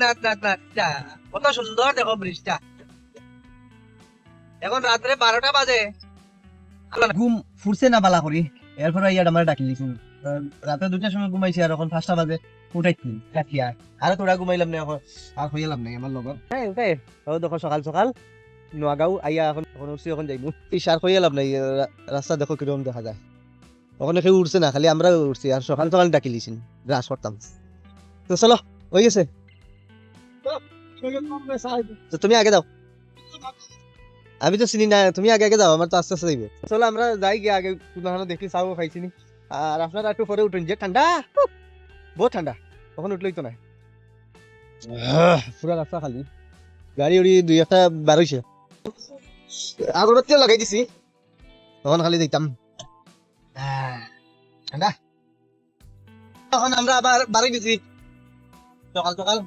না না না না কত সুন্দর দেখো ব্রিজটা। এখন রাত্রে বারোটা বাজে। ঘুম ফুরছে না বালা করি। এরপর ইয়ার আমার ডাকি দিছিল রাতে দুটার সময় ঘুমাইছি আর এখন পাঁচটা বাজে। উঠাইছি। আর। তোরা ঘুমাইলাম না এখন আর হইলাম না আমার লগত। হ্যাঁ ওটাই ও দেখো সকাল সকাল। নোয়াগাঁও আইয়া এখন এখন উঠছি এখন হইলাম না রাস্তা দেখো কীরকম দেখা যায়। ওখানে কেউ উঠছে না খালি আমরা উঠছি। আর সকাল সকাল ডাকি লিছিল ব্রাশ করতাম। তো চলো হয়ে গেছে। তুমি আগে দাও। আমি তো চিনি না, তুমি আগে আগে যাও আমার তো আস্তে আস্তে যাইবে চলো আমরা যাই গিয়ে আগে কোনখানে দেখি, চাও খাইছি নি। আর আপনারা একটু পরে উঠুন যে, ঠান্ডা? বহুত ঠান্ডা তখন উঠলেই তো নাই। পুরা রাস্তা খালি। গাড়ি উড়ি দুই একটা বার হইছে। আগরবাতিও লাগাই দিছি। তখন খালি দেখতাম। ঠান্ডা। তখন আমরা আবার বাড়ি দিছি সকাল সকাল।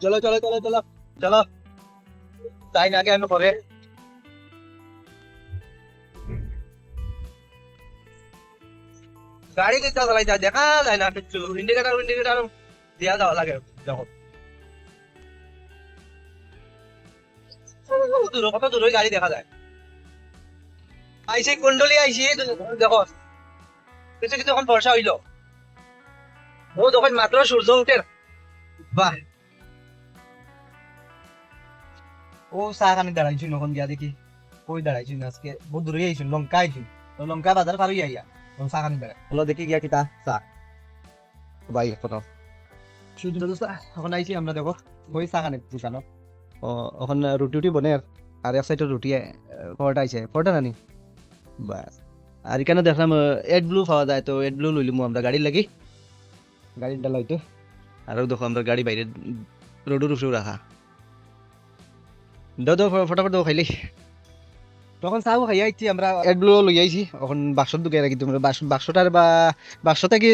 চলো চলো চলো চলো চলো। তাই না কেন করে? গাড়ি চালাই দেখা যায় না কিছু ইন্ডিকেটার ইন্ডিকেটার দিয়া যাওয়া লাগে। দেখো। কত গাড়ি দেখা যায়। আইসি কুণ্ডলি আইসি, দেখো। কিছু কিছু এখন বর্ষা হইল। ও যখন মাত্র সূর্য উঠে। বাহ। ও চা কানি দাঁড়াইছি নখন গিয়া দেখি। কই দাঁড়াইছি আজকে? বহুত দূরে আইছি লঙ্কা আইছি তো লঙ্কা বাজার পারি আইয়া তখন চা কানি দাঁড়াই। হলো দেখি গিয়া কিতা চা বাই, এখন এখন আইছি আমরা দেখো কই চা কানি দোকানত ও, এখন রুটি উটি বনে আর এক সাইডে রুটি পরোটা আইছে। পরোটা নানি? বাস। আর এখানে দেখলাম এড ব্লু পাওয়া যায়, তো এড ব্লু লইলাম আমরা গাড়ি লাগি। গাড়ির ডালা হইতো আর দেখো, আমরা গাড়ি বাইরে, রোডের উপরে রাখা। দাও দাও ফটাফট দাও খাইলে। তখন চাও খাই আইছি আমরা এডগুলো লই আইছি। এখন বাক্সত ঢুকাই রাখি তোমরা বাক্স- বাক্সটার বা বাক্সটা কি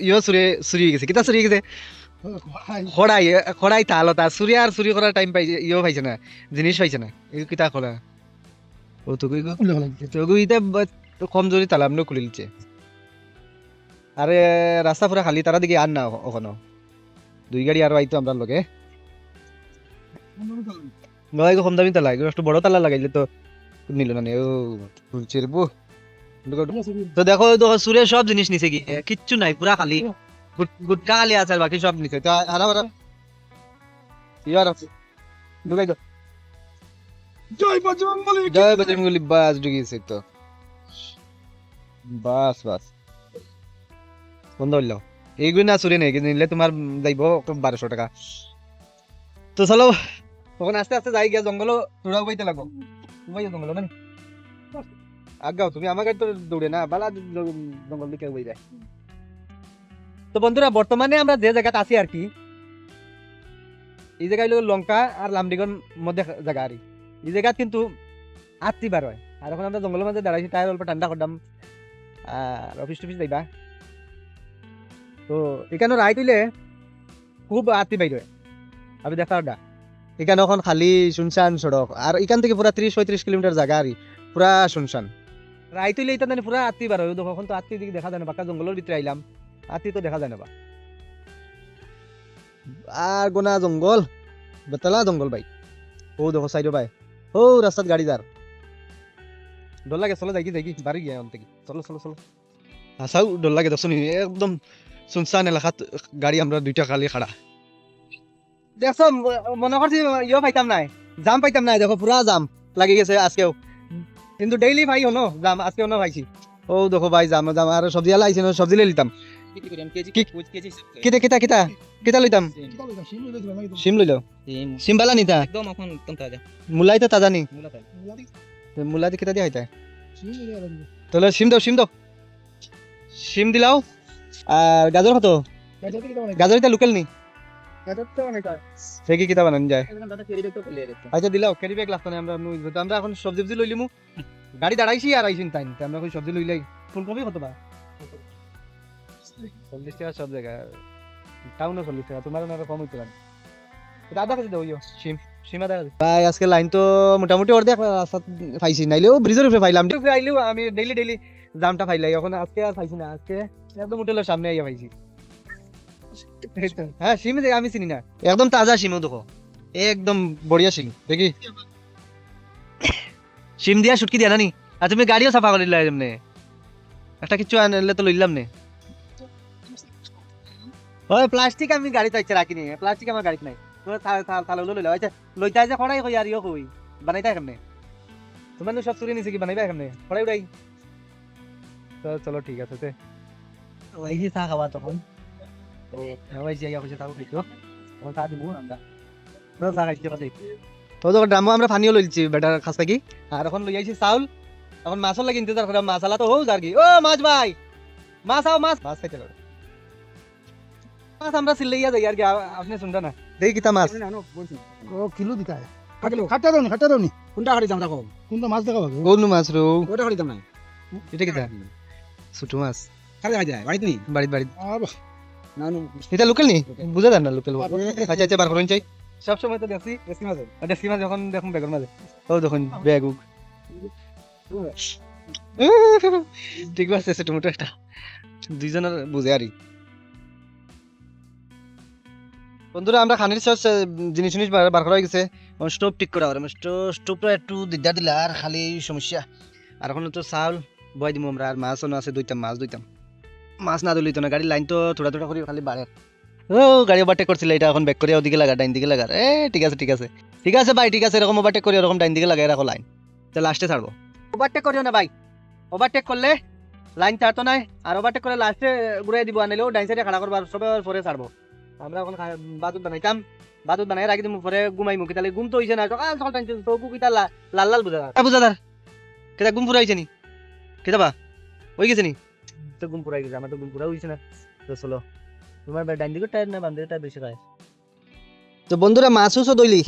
ইয়ে চুরি চুরি হয়ে গেছে। কিতা চুরি গেছে? খড়াই খড়াই তাল তা চুরি আর চুরি করার টাইম পাইছে ইয়েও পাইছে না। জিনিস পাইছে না। এই কিতা খোলা ও তোকে তোকে ইতা কমজোরি তালাম নো খুলে দিচ্ছে আরে রাস্তা পুরা খালি তারা দিকে আর না ওখানো দুই গাড়ি আর আইতো আমরা লগে। নয় কম দামি তালা একটু বড় তালা লাগাইলে তো নিল না ও চিরবো তো দেখো দেখো সুরে সব জিনিস নিছে কি কিচ্ছু নাই পুরা খালি গুট- গুটকা খালি আছে আর বাকি সব নিছে তো হারা হারা ইয়ার আছে ঢুকাই দাও জয় বজরং বলি জয় বজরঙ্গলি বাস ঢুকিয়েছে তো বাস বাস বন্ধ হইল এইগুলো না চুরি নেই নিলে তোমার যাইব বারোশো টাকা তো চলো তখন আস্তে আস্তে যাই, গিয়া জঙ্গল তোরাও পাইতে লাগবো। তুমি জঙ্গল না আগাও, তুমি আমার গাড়ি তো দৌড়ে না, বালা জঙ্গল দিকে বই যায় তো বন্ধুরা, বর্তমানে আমরা যে জায়গাতে আছি আর কি, এই জায়গায় লঙ্কা আর লামডিগর মধ্যে জায়গা আর এই জায়গাত কিন্তু আত্মি বার হয়। আর এখন আমরা জঙ্গলের মাঝে দাঁড়াইছি, তাই অল্প ঠান্ডা করলাম। আর অফিস টফিস যাইবা। তো এখানে রাইট হইলে খুব আত্মি বাইর হয়। আমি দেখা এখানে এখন খালি শুনশান সড়ক। আর এখান থেকে পুরা ত্রিশ পঁয়ত্রিশ কিলোমিটার জায়গা আর পুরা শুনশান। রাইট হইলে এটা পুরা আত্মি বার হয়। দেখো এখন তো আত্মি দিকে দেখা যায় না বাকা জঙ্গলের ভিতরে আইলাম। আত্মি তো দেখা যায় না বা। আর গোনা জঙ্গল? বেতলা জঙ্গল ভাই। ও দেখো সাইড ভাই। ও রাস্তাত গাড়ি যার ডর লাগে চলো যাইকি যাইকি। বাড়ি গিয়ে অন্ত চলো চলো চলো। আসাও ডর লাগে দেখছ একদম শুনশান এলাকাত গাড়ি আমরা দুইটা খালি খাড়া দেখছ মনে করছি ইয়ে পাইতাম নাই। জাম পাইতাম নাই দেখো পুরা জাম লাগি গেছে আজকেও। কিন্তু ডেইলি ভাই হনো জাম আজকেও না পাইছি। ও দেখো ভাই জাম জাম আর সবজি আলা আইছে না সবজি লই লিতাম কি- কিতা কিতা কিতা কিতা লইতাম? সিম লইলো সিম বালা নিতা একদম এখন একদম তাজা। মুলাই তো তাজা নি? মূলা তাজা। মুলা দি কিতা দিয়া হইতা তাহলে সিম দাও সিম দাও। সিম দিলাও। আর গাজর কত গাজর এটা লোকাল নি? সে কি কিতা বানান যায় আচ্ছা দিলাও ক্যারি ব্যাগ লাগতো না আমরা আমরা এখন সবজি সবজি লই লিমু গাড়ি দাঁড়াইছি আর আইছিন তাই তো আমরা কই সবজি লইলাই। ফুলকপি কত বা? চল্লিশ টাকা সব জায়গায়। টাউনও চল্লিশ টাকা। তোমার না কম হইতে পারে। এটা আধা দাও সিম সিম আধা ভাই আজকে লাইন তো মোটামুটি অর্ধেক রাস্তা পাইছি। নাইলেও ব্রিজের উপরে পাইলাম। আইলেও আমি ডেইলি ডেইলি জামটা পাইলাই। এখন আজকে আর পাইছি না। আজকে একদম হোটেলের সামনে আইয়া পাইছি। হ্যাঁ সিম আমি চিনি না। একদম তাজা সিমও দেখো। একদম বঢ়িয়া সিম দেখি। সিম দিয়া সুটকি দিয়া নানি। আর তুমি গাড়িও সাফা করে দিলা এমনি একটা কিছু আনলে তো লইলাম নে? ওই প্লাস্টিক আমি গাড়িতে আইছে রাখিনি প্লাস্টিক আমার গাড়িতে নাই। তোরা থাল হলো লইলা আচ্ছা লইতা যে খড়াই কই আর ইও কই বানাইতা কেমনে তোমার সব চুরি নিছে কি, বানাইবা কেমনে খড়াই উড়াই তো চলো, ঠিক আছে তে। ওই চা খাওয়া তখন। তো তো তো ড্রামও আমরা পানিও লইছি বেটার খাস থাকি আর এখন লই আইছি চাউল এখন মাছও লাগি ইন্তজার করে মাছালা তো হোক আর কি ও মাছ ভাই মাছ আও মাছ মাছ খাইতে পারো মাছ আমরা সিল্লাইয়া যাই আর কি আপনি শুনটা না দেখি কিতা মাছ ও কিলো দিতা খাটা দাও নি খাটা দাও নি কোনটা খাড়ি দাম রাখো কোনটা মাছ দেখাবো কোন মাছ রো ওটা খাড়ি দাম নাই এটা কিতা ছোট মাছ খাই যায় বাড়িতে নি বাড়িত বাড়িত না নো এটা লোকাল নি? বুঝা যান না লোকাল আচ্ছা আচ্ছা বার করুন চাই। সব সময় তো দেখছি বেশি মাছ। দেখছি মাছ যখন দেখুন বেগের মাঝে ও দেখুন বেগুক ঠিক আছে ছোট মোটো একটা। দুইজনের বুঝে আরই। বন্ধুরা আমরা খানির সব জিনিস জিনিস বার করা হয়ে গেছে। স্টোভ ঠিক করা হবে। স্টোভটা একটু দিগদার দিলা আর খালি সমস্যা। আর এখন তো চাউল বয় দিব আমরা আর মাছও আছে দুইটাম মাছ দুইটাম মাছ না দিলি তো না গাড়ির লাইন তো থোড়া থোড়া করে খালি বাড়ে ও গাড়ি ওভারটেক করছিল এটা এখন ব্যাক করে ওদিকে লাগা ডাইন দিকে লাগা। এ ঠিক আছে ঠিক আছে। ঠিক আছে ভাই ঠিক আছে এরকম ওভারটেক করি এরকম ডাইন দিকে লাগাই রাখো লাইন তো লাস্টে ছাড়বো। ওভারটেক করিও না ভাই ওভারটেক করলে লাইন ছাড়তো নাই আর ওভারটেক করে লাস্টে ঘুরে দিব আনিলেও ডাইন সাইডে খাড়া করব আর সবে পরে ছাড়বো। আমরা এখন বাতুত বানাইতাম বাতুত বানাই রাখি দিম পরে ঘুমাই মুখি তাহলে ঘুম তো হইছে না সকাল সকাল টাইম তো কিতা লাল লাল বুঝা বুঝাদার কেটা ঘুম পুরা হইছে নি? কেটা বা হই গেছে নি? তো ঘুম গেছে আমার তো ঘুম পুরা হইছে না। তো চলো তোমার ডাইন দিকে টায়ার না বাম দিকে টায়ার বেশি খায়? তো বন্ধুরা মাছও তো দইলি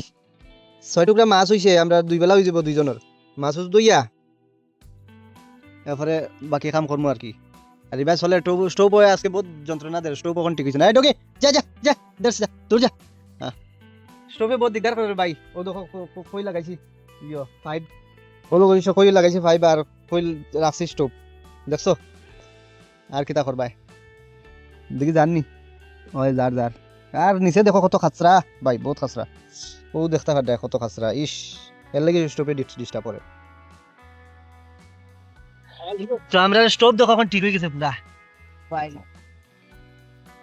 ছয় টুকরা মাছ হইছে আমরা দুই বেলা হয়ে যাব দুইজনের মাছও দইয়া এরপরে বাকি কাম করব আর কি। আর এবার চলে স্টোভ স্টোভ হয়ে আজকে বহুত যন্ত্রণা দেয় স্টোভ এখন ঠিক হয়েছে না। এই ডোকে যা যা যা দেখ যা তোর যা। স্টোভে বহুত দিগদার করে ভাই। ও দেখো কই লাগাইছি। ইয়ো পাইপ ও লোক কই লাগাইছি পাইপ আর কই রাখছি স্টোভ দেখছ? আর কিতা করবাই দেখি জাননি? ওই যার যার। আর নিচে দেখো কত খাচরা। ভাই বহুত খাচরা। ও দেখতে পারে কত খাচরা। ইস এর লাগে স্টোভে ডিস্টার্ব করে। তো আমরা স্টোভ দেখো এখন ঠিক হয়ে গেছে পুরা।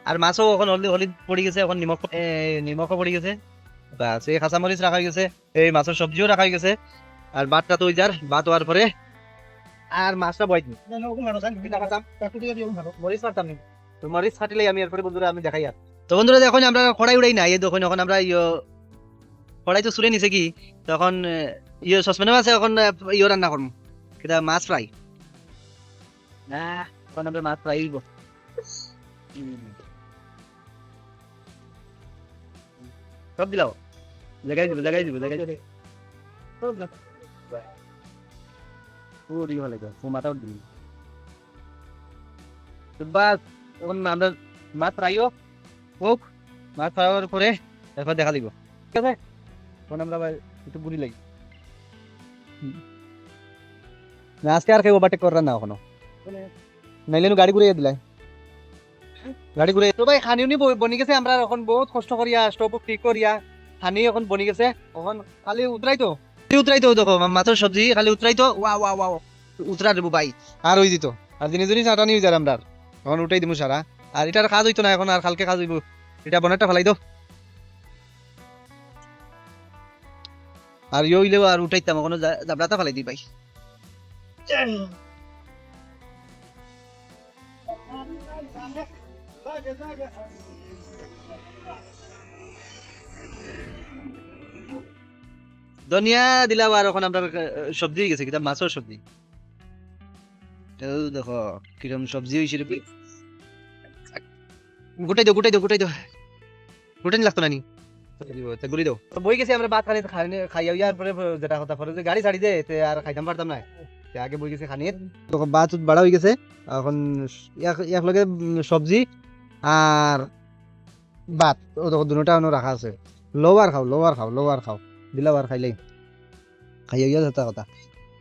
আর মাছও এখন হলদি হলদি পড়ে গেছে এখন নিমখ এ, নিমখও পড়ে গেছে। বাস এই কাঁচা মরিচ রাখা গেছে এই মাছের সবজিও রাখা গেছে। আর ভাতটা তো ওই যার ভাত হওয়ার পরে আর মাছটা বয়নি মরিচ মারতাম নি। তো মরিচ ফাটিলে আমি এরপরে বন্ধুরা আমি দেখাই আর। তো বন্ধুরা দেখুন আমরা কড়াই উড়াই নাই। এই দেখুন এখন আমরা ইয়ে কড়াই তো চুরে নিছে কি? তখন ইয়ে সসপ্যানও আছে এখন ইয়ে রান্না করব এটা মাছ ফ্রাই। না এখন আমরা মাছ ফ্রাই দিব সব দিলাও। লাগাই দিব লাগাই দিব লাগাই দিব। পুরি ভালো ও মাথাও দিবি বাস এখন আমরা মাছ ফ্রাইও হোক মাছ ফ্রাই হওয়ার পরে এরপর দেখা দিব। ঠিক আছে? এখন আমরা আবার একটু বুড়ি লাগি। না আজকে আর কেউ ওভারটেক করার না এখনও। নাইলে গাড়ি ঘুরে দিলাই। গাড়ি ঘুরে তো ভাই খানি উনি বনি গেছে আমরা এখন বহুত কষ্ট করিয়া স্টোভ ঠিক করিয়া খানি এখন বনি গেছে। এখন খালি উতরাই তো। খালি উতরাই দেখো মাছের সবজি, খালি উতরাই তো ওয়া ওয়া ওয়া উতরা দেবো ভাই আর হয়ে দিত। আর জিনিস জিনিস আটা নিয়ে যার আমরা। এখন উঠাই দিব সারা। আর এটার কাজ হইতো না এখন, আর কালকে কাজ হইব। এটা বনেরটা ফেলাই দাও আর ইয়ে হইলেও আর উঠাইতাম কোনো জাবড়াটা ফেলাই দিই ভাই ধনিয়া দিলাম আর এখন আপনার সবজি গেছে কিতা মাছের সবজি দেখো কিরম সবজি হয়েছে রে গোটাই দাও গোটাই দাও গোটাই দাও গোটাই লাগতো না নি গুলি দাও তো বই গেছি আমরা ভাত খানি, খাই ইয়ার পরে যেটা কথা পরে গাড়ি ছাড়ি দে আর খাইতাম পারতাম না আগে বই গেছে খানিয়ে তখন ভাত বাড়া হয়ে গেছে। এখন এক- লগে সবজি আর ভাত। ও তখন দুটা রাখা আছে। লোয়ার খাও লোয়ার খাও লোয়ার খাও। দিলাও আর খাইলাই খাইয়া গিয়া কথা।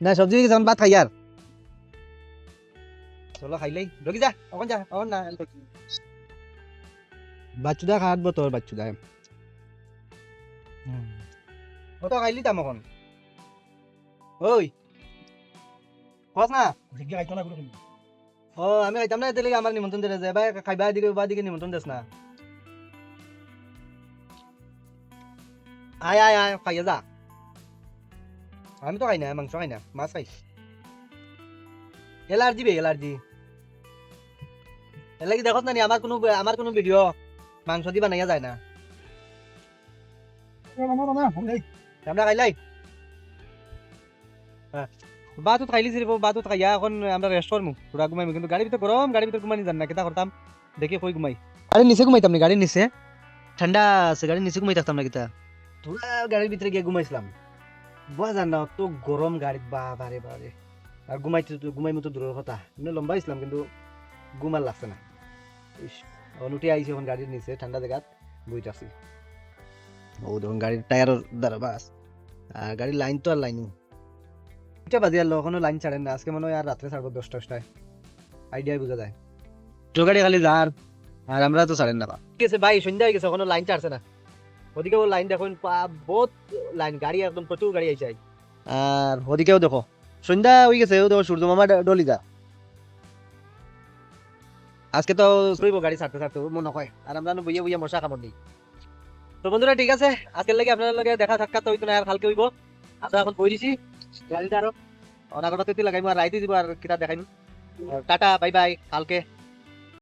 না সবজি গেছে ভাত খাই আর চলো খাইলাই ঢুকি যা এখন যা এখন না। বাচ্চুদা খাটবো তোর বাচ্চুদা কত খাইলি তাম এখন ওই কস না? জিজ্ঞা খাইতো না ও আমি খাইতাম না এতে আমার নিমন্ত্রণ দিলে যে। ভাই খাইবা দিকে বা দিকে নিমন্ত্রণ দিস না। আয় আয় আয় খাইয়া যা আমি তো খাই না মাংস খাই না মাছ খাই এলার্জি বে এলার্জি এলাকি দেখত না আমার কোনো আমার কোনো ভিডিও মাংস দি বানাইয়া যায় না আমরা খাইলাই বাতুত খাইলি যে বাতুত খাইয়া এখন আমরা রেস্ট করমু পুরা ঘুমাইমু কিন্তু গাড়ির ভিতর গরম গাড়ির ভিতর ঘুমানি জান না কেটা করতাম দেখি কই ঘুমাই গাড়ির নিচে ঘুমাইতাম না গাড়ির নিচে ঠান্ডা আছে গাড়ির নিচে ঘুমাই থাকতাম না পুরা গাড়ির ভিতরে গিয়ে ঘুমাইছিলাম। জান না তো গরম গাড়িত বা বারে বারে আর ঘুমাইতে তো ঘুমাইমু তো দূরের কথা। লম্বা ইসলাম কিন্তু ঘুমার লাগছে না। উঠে আইছি এখন গাড়ির নিচে ঠান্ডা জায়গাত বইতে আছি। ও দেখুন গাড়ির টায়ারের দ্বারা বাস। আর গাড়ির লাইন তো আর লাইনই এটা বাজে আর এখনও লাইন ছাড়েন না। আজকে মনে হয় আর রাত্রে ছাড়বো দশটা দশটায়। আইডিয়াই বোঝা যায়। তো গাড়ি খালি যার আর আমরা তো ছাড়েন না ঠিক আছে ভাই সন্ধ্যা হয়ে গেছে এখনও লাইন ছাড়ছে না। লাইন দেখুন বহুত লাইন, গাড়ি একদম প্রচুর গাড়ি আইছে আই। আর ওদিকেও দেখো, সন্ধ্যা হয়ে গেছে, ও দেখো সূর্য মামা ডলি আজকে তো শুইব গাড়ি ছাড়তে ছাড়তে মনে হয় আর আমরা বইয়ে বইয়ে মশা দিই। তো বন্ধুরা, ঠিক আছে, আজকের লাগে আপনার লগে দেখা সাক্ষাৎ হইতো না আর কালকে হইব। এখন বই দিছি। গাড়িটা আরও অনাগত লাগাইমু আর রাইতে দিব আর কিতা দেখাইমু টাটা, বাই বাই কালকে